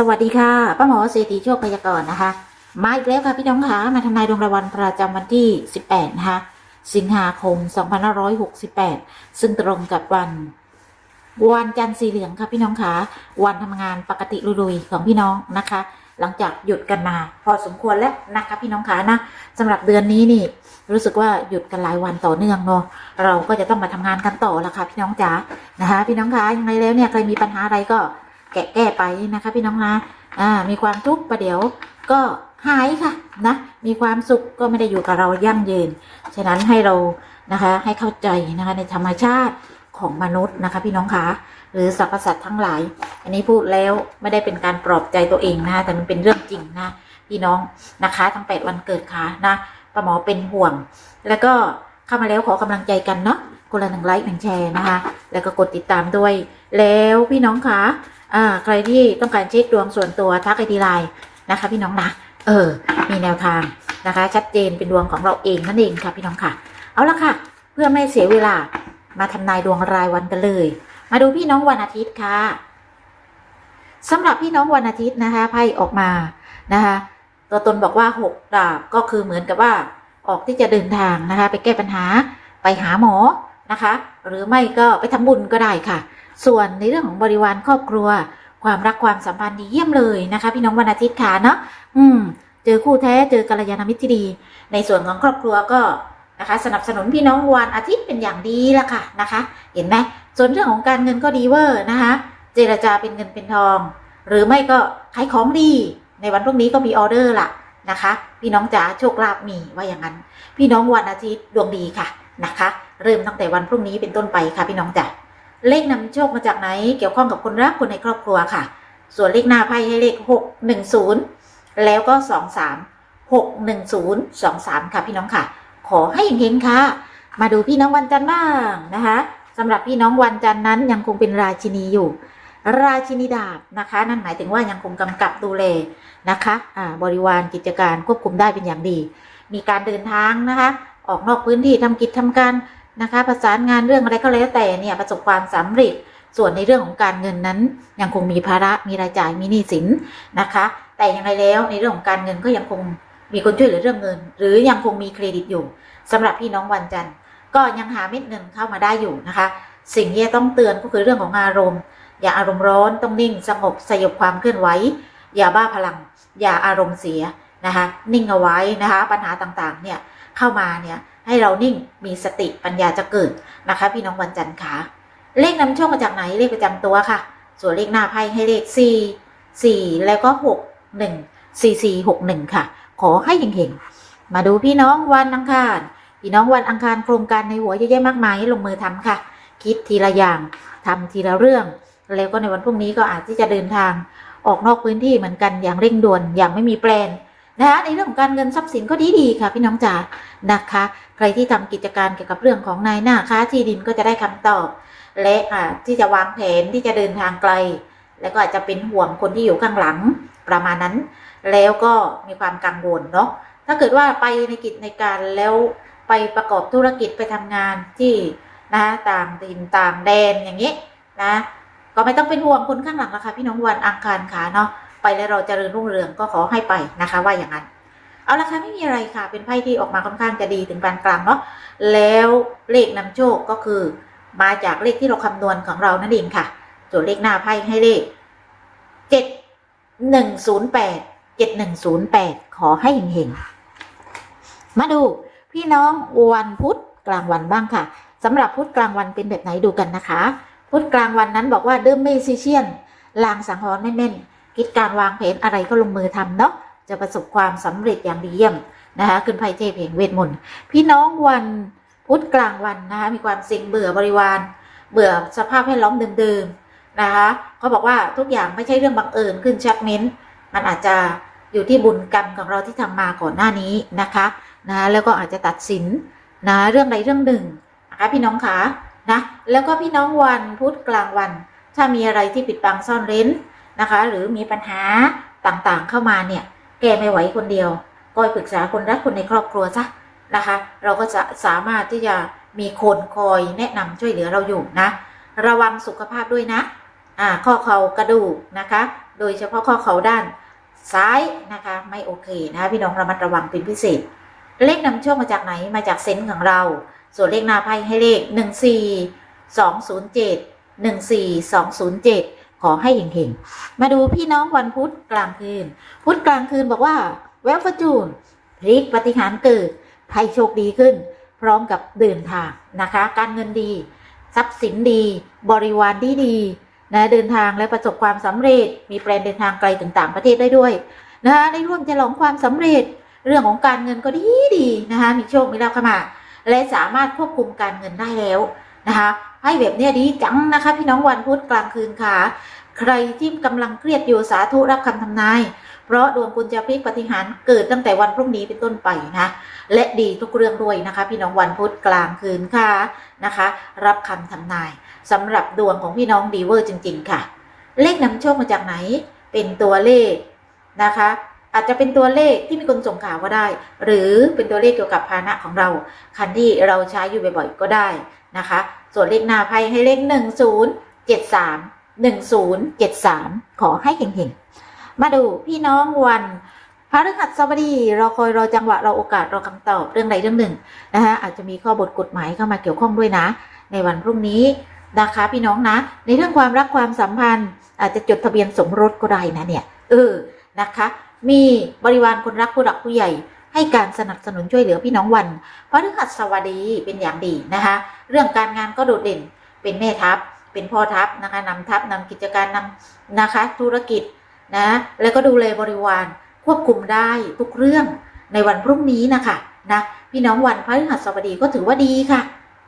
สวัสดีค่ะป้าหมอเศรษฐีโชคพยากรณ์นะคะ มาอีกแล้วค่ะพี่น้องคะมาทำนายดวงรายวันประจำวันที่ 18 นะคะ สิงหาคม 2568 ซึ่งตรงกับวันวันจันทร์สีเหลืองค่ะพี่น้องคะวันทำงานปกติลุยๆของพี่น้องนะคะ หลังจากหยุดกันมา พอสมควรแล้วนะคะพี่น้องคะนะสำหรับเดือนนี้นี่ รู้สึกว่าหยุดกันหลายวันต่อเนื่องเนาะเราก็จะต้องมาทำงานกันต่อละค่ะพี่น้องจ๋านะคะ พี่น้องคะยังไงแล้วเนี่ยใครมีปัญหาอะไรก็ แกะแก้ไปนะคะพี่น้องนะอ่ามีความทุกข์ประเดี๋ยวก็หายค่ะนะมีความสุขก็ไม่ได้อยู่กับเรายั่งยืน ฉะนั้นให้เรานะคะให้เข้าใจนะคะในธรรมชาติของมนุษย์นะคะพี่น้องคะหรือสรรพสัตว์ทั้งหลาย อันนี้พูดแล้วไม่ได้เป็นการปลอบใจตัวเองนะแต่มันเป็นเรื่องจริงนะพี่น้องนะคะ ทั้งแปดวันเกิดค่ะนะป้าหมอเป็นห่วง แล้วก็ เข้ามาแล้วขอกำลังใจกันเนาะคนละหนึ่งไลค์หนึ่งแชร์นะคะ แล้วก็กดติดตามด้วย แล้วพี่น้องคะอ่าใครที่ต้องการเช็คดวงส่วนตัวทักไอดีไลน์นะคะ พี่น้องนะเออ มีแนวทางนะคะ ชัดเจนเป็นดวงของเราเองนั่นเองค่ะพี่น้องค่ะ เอาละค่ะ เพื่อไม่เสียเวลามาทำนายดวงรายวันกันเลย มาดูพี่น้องวันอาทิตย์ค่ะสำหรับพี่น้องวันอาทิตย์นะคะไพ่ออกมานะคะตัวตนบอกว่าหกดาบก็คือเหมือนกับว่า ออกที่จะเดินทางนะคะ ไปแก้ปัญหาไปหาหมอนะคะ หรือไม่ก็ไปทำบุญก็ได้ค่ะ ส่วนในเรื่องของบริวารครอบครัว ความรักความสัมพันธ์ดีเยี่ยมเลยนะคะ พี่น้องวันอาทิตย์ค่ะเนาะอืม เจอคู่แท้เจอกัลยาณมิตรที่ดี ในส่วนของครอบครัวก็นะคะ สนับสนุนพี่น้องวันอาทิตย์เป็นอย่างดีละค่ะนะคะ เห็นไหมส่วนเรื่องของการเงินก็ดีเวอร์นะคะ เจรจาเป็นเงินเป็นทอง หรือไม่ก็ขายของดี ในวันพรุ่งนี้ก็มีออเดอร์ล่ะ นะคะ พี่น้องจ๋าโชคลาภมีว่าอย่างนั้น พี่น้องวันอาทิตย์ดวงดีค่ะนะคะ เริ่มตั้งแต่วันพรุ่งนี้เป็นต้นไปค่ะ พี่น้องจ๋าเลขนำโชคมาจากไหน เกี่ยวข้องกับคนรักคนในครอบครัวค่ะ ส่วนเลขหน้าไพ่ให้เลขหกหนึ่งศูนย์แล้วก็สองสามหกหนึ่งศูนย์สองสามค่ะพี่น้องค่ะ ขอให้เฮงๆค่ะ มาดูพี่น้องวันจันทร์บ้างนะคะสำหรับพี่น้องวันจันทร์นั้นยังคงเป็นราชินีอยู่ ราชินีดาบนะคะ นั่นหมายถึงว่ายังคงกำกับดูแลนะคะอ่าบริวารกิจการควบคุมได้เป็นอย่างดี มีการเดินทางนะคะ ออกนอกพื้นที่ทำกิจทำการนะคะประสานงานเรื่องอะไรก็แล้วแต่เนี่ยประสบความสำเร็จส่วนในเรื่องของการเงินนั้น ยังคงมีภาระมีรายจ่ายมีหนี้สินนะคะ แต่อย่างไรแล้วในเรื่องของการเงินก็ยังคงมีคนช่วยเหลือเรื่องเงิน หรือยังคงมีเครดิตอยู่สำหรับพี่น้องวันจันทร์ก็ยังหาเม็ดเงินเข้ามาได้อยู่นะคะ สิ่งที่ต้องเตือนก็คือเรื่องของอารมณ์ อย่าอารมณ์ร้อนต้องนิ่งสงบสยบความเคลื่อนไหว อย่าบ้าพลัง อย่าอารมณ์เสียนะคะนิ่งเอาไว้นะคะปัญหาต่างๆเนี่ยเข้ามาเนี่ยให้เรานิ่งมีสติปัญญาจะเกิดนะคะ พี่น้องวันจันทร์ค่ะเลขนำโชคมาจากไหนเลขประจำตัวค่ะ ส่วนเลขหน้าไพ่ให้เลขสี่สี่แล้วก็หกหนึ่งสี่สี่หกหนึ่งค่ะ ขอให้เฮงๆมาดูพี่น้องวันอังคาร พี่น้องวันอังคารโครงการในหัวเยอะแยะมากมายให้ลงมือทำค่ะ คิดทีละอย่างทำทีละเรื่อง แล้วก็ในวันพรุ่งนี้ก็อาจที่จะเดินทางออกนอกพื้นที่เหมือนกันอย่างเร่งด่วนอย่างไม่มีแปลนนะคะในเรื่องของการเงินทรัพย์สินก็ดีดีค่ะ พี่น้องจ๋านะคะ ใครที่ทำกิจการเกี่ยวกับเรื่องของนายหน้าค้าที่ดินก็จะได้คำตอบ และอ่าที่จะวางแผนที่จะเดินทางไกล แล้วก็อาจจะเป็นห่วงคนที่อยู่ข้างหลังประมาณนั้น แล้วก็มีความกังวลเนาะถ้าเกิดว่าไปในกิจในการแล้วไปประกอบธุรกิจไปทำงานที่นะต่างดินต่างแดนอย่างนี้นะ ก็ไม่ต้องเป็นห่วงคนข้างหลังละค่ะพี่น้องวันอังคารขาเนาะไปแล้วเราจเจริญรุ่งเรืองก็ขอให้ไปนะคะ ว่าอย่างนั้น เอาละค่ะไม่มีอะไรค่ะ เป็นไพ่ที่ออกมาค่อนข้างจะดีถึงปานกลางเนาะแล้วเลขนำโชคก็คือ มาจากเลขที่เราคำนวณของเรานั่นเองค่ะส่วนเลขหน้าไพ่ให้เลขเจ็ดหนึ่งศูนย์แปดเจ็ดหนึ่งศูนย์แปดขอให้เฮงๆมาดูพี่น้องวันพุธกลางวันบ้างค่ะสำหรับพุธกลางวันเป็นแบบไหนดูกันนะคะ พุธกลางวันนั้นบอกว่าเดิมไม่ซีเชียน ลางสังหรณ์ไม่แม่นคิดการวางแผนอะไรก็ลงมือทำเนาะจะประสบความสำเร็จอย่างดีเยี่ยมนะคะขึ้นไพ่เทพแห่งเวทมนต์พี่น้องวันพุธกลางวันนะคะมีความสิงเบื่อบริวาร เบื่อสภาพแวดล้อมเดิมๆนะคะเขาบอกว่าทุกอย่างไม่ใช่เรื่องบังเอิญขึ้นชักเม้นมันอาจจะอยู่ที่บุญกรรมของเราที่ทำมาก่อนหน้านี้นะคะนะแล้วก็อาจจะตัดสินนะเรื่องใดเรื่องหนึ่งนะคะพี่น้องคะ นะแล้วก็พี่น้องวันพุธกลางวัน ถ้ามีอะไรที่ปิดบังซ่อนเร้นนะคะ หรือมีปัญหาต่างๆเข้ามาเนี่ย แก้ไม่ไหวคนเดียว ก็ปรึกษาคนรักคนในครอบครัวซะนะคะ เราก็จะสามารถที่จะมีคนคอยแนะนำช่วยเหลือเราอยู่นะ ระวังสุขภาพด้วยนะอ่าข้อเข่ากระดูกนะคะ โดยเฉพาะข้อเข่าด้านซ้ายนะคะ ไม่โอเคนะคะพี่น้องระมัดระวังเป็นพิเศษ เลขนำโชคมาจากไหนมาจากเซนส์ของเรา ส่วนเลขหน้าไพ่ให้เลข 1 4 2 0 7 1 4 2 0 7 ขอให้เห็งๆ มาดูพี่น้องวันพุธกลางคืน พุธกลางคืนบอกว่า แววฟอร์จูนพลิกปฏิหารเกิดให้โชคดีขึ้น พร้อมกับเดินทางนะคะ การเงินดี ทรัพย์สินดี บริวารดีดีนะเดินทางและประสบความสำเร็จ มีแปลนเดินทางไกลถึงต่างประเทศได้ด้วยนะคะได้ร่วมฉลองความสำเร็จ เรื่องของการเงินก็ดีดีนะคะมีโชคมีลาภเข้ามา และสามารถควบคุมการเงินได้แล้วนะคะให้แบบเนี้ยดีจังนะคะ พี่น้องวันพุธกลางคืนค่ะ ใครที่กำลังเครียดอยู่สาธุรับคำทำนาย เพราะดวงคุณจะพลิกปฏิหารเกิดตั้งแต่วันพรุ่งนี้เป็นต้นไปนะและดีทุกเรื่องด้วยนะคะ พี่น้องวันพุธกลางคืนค่ะนะคะ รับคำทำนายสำหรับดวงของพี่น้องดีเวอร์จริง ๆ ค่ะ เลขนำโชคมาจากไหน เป็นตัวเลขนะคะ อาจจะเป็นตัวเลขที่มีคนส่งข่าวก็ได้ หรือเป็นตัวเลขเกี่ยวกับพาหนะของเรา คันที่เราใช้อยู่บ่อยๆก็ได้นะคะ ส่วนเลขหน้าไพ่ให้เลข 1073 1073 ขอให้เห็งๆ มาดูพี่น้องวันพฤหัสบดีเรอคอยรอจังหวะ เรอโอกาสรอคำตอบเรื่องใดเรื่องหนึ่งนะคะอาจจะมีข้อบทกฎหมายเข้ามาเกี่ยวข้องด้วยนะ ในวันพรุ่งนี้นะคะพี่น้องนะ ในเรื่องความรักความสัมพันธ์ อาจจะจดทะเบียนสมรสก็ได้นะเนี่ยเออนะคะ มีบริวารคนรักผู้หลักผู้ใหญ่ ให้การสนับสนุนช่วยเหลือพี่น้องวันพระฤหัสบดีเป็นอย่างดีนะคะ เรื่องการงานก็โดดเด่น เป็นแม่ทัพ เป็นพ่อทัพนะคะนำทัพนำกิจการนำนะคะ ธุรกิจนะ แล้วก็ดูแลบริวารควบคุมได้ทุกเรื่องในวันพรุ่งนี้นะคะนะพี่น้องวันพระฤหัสบดีก็ถือว่าดีค่ะ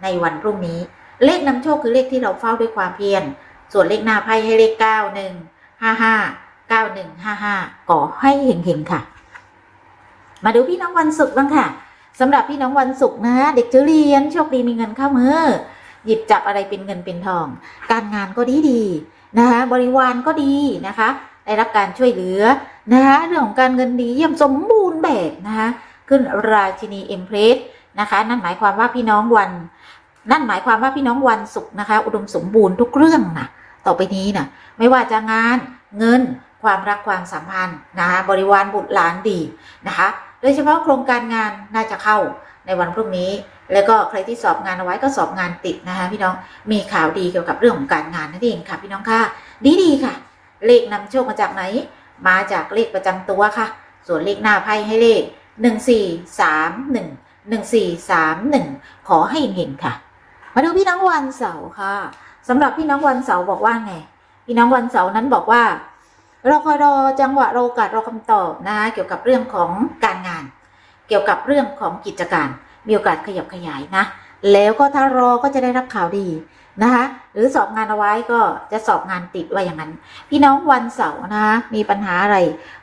ในวันพรุ่งนี้ เลขนำโชคคือเลขที่เราเฝ้าด้วยความเพียรส่วนเลขหน้าไพ่ให้เลข 9 1 5 5 9 1 5 5ก่อให้เห็งๆค่ะ มาดูพี่น้องวันศุกร์บ้างค่ะสำหรับพี่น้องวันศุกร์นะ เด็กจะเรียนโชคดีมีเงินเข้ามือหยิบจับอะไรเป็นเงินเป็นทอง การงานก็ดีดีๆนะคะบริวารก็ดีนะคะได้รับการช่วยเหลือนะคะเรื่องของการเงินดีเยี่ยมสมบูรณ์แบบนะคะขึ้นราชินีเอ็มเพรสนะคะนั่นหมายความว่าพี่น้องวัน นั่นหมายความว่าพี่น้องวันศุกร์นะคะ อุดมสมบูรณ์ทุกเรื่องนะต่อไปนี้นะไม่ว่าจะงานเงิน ความรักความสัมพันธ์นะคะบริวารบุตรหลานดีนะคะโดยเฉพาะโครงการงานน่าจะเข้าในวันพรุ่งนี้ แล้วก็ใครที่สอบงานเอาไว้ก็สอบงานติดนะคะพี่น้องมีข่าวดีเกี่ยวกับเรื่องของการงานนั่นเองค่ะ พี่น้องค่ะดีดีค่ะ เลขนำโชคมาจากไหน มาจากเลขประจำตัวค่ะ ส่วนเลขหน้าไพ่ให้เลข1431 1431ขอให้เห็นค่ะ มาดูพี่น้องวันเสาร์ค่ะสำหรับพี่น้องวันเสาร์บอกว่าไง พี่น้องวันเสาร์นั้นบอกว่า รอคอยรอจังหวะรอโอกาสรอคำตอบนะคะเกี่ยวกับเรื่องของการงาน เกี่ยวกับเรื่องของกิจการ มีโอกาสขยับขยายนะ แล้วก็ถ้ารอก็จะได้รับข่าวดีนะคะหรือสอบงานเอาไว้ก็จะสอบงานติดว่าอย่างนั้น พี่น้องวันเสาร์นะคะมีปัญหาอะไร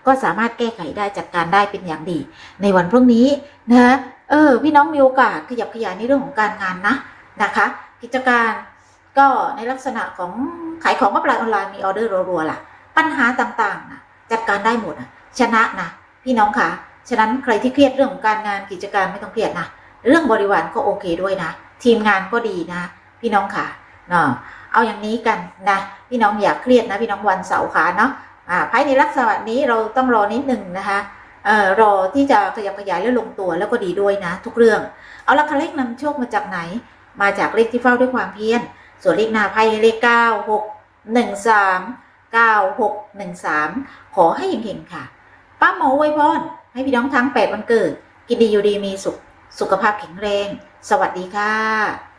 ก็สามารถแก้ไขได้จัดการได้เป็นอย่างดี ในวันพรุ่งนี้นะคะเออพี่น้องมีโอกาสขยับขยายในเรื่องของการงานนะนะคะ กิจการก็ในลักษณะของขายของมาปลายออนไลน์มีออเดอร์รัวๆล่ะ ปัญหาต่างๆนะจัดการได้หมดนะชนะนะพี่น้องค่ะฉะนั้นใครที่เครียดเรื่องของการงานกิจการไม่ต้องเครียดนะเรื่องบริวารก็โอเคด้วยนะ ทีมงานก็ดีนะ พี่น้องค่ะเนาะเอาอย่างนี้กันนะพี่น้องอย่าเครียดนะ พี่น้องวันเสาร์ขาเนาะอ่าภายในลักษณะนี้เราต้องรอนิดหนึ่งนะคะเอ่อรอที่จะขยับขยายและลงตัวแล้วก็ดีด้วยนะ ทุกเรื่อง เอาละค่ะเลขนำโชคมาจากไหน มาจากเลขที่เฝ้าด้วยความเพียรส่วนเลขหน้าไพ่เลขเก้าหกหนึ่งสาม เก้าหกหนึ่งสามขอให้เห็งๆค่ะ ป้าหมอไวยพรให้พี่น้องทั้งแปดวันเกิด กินดีอยู่ดีมีสุข สุขภาพแข็งแรง สวัสดีค่ะ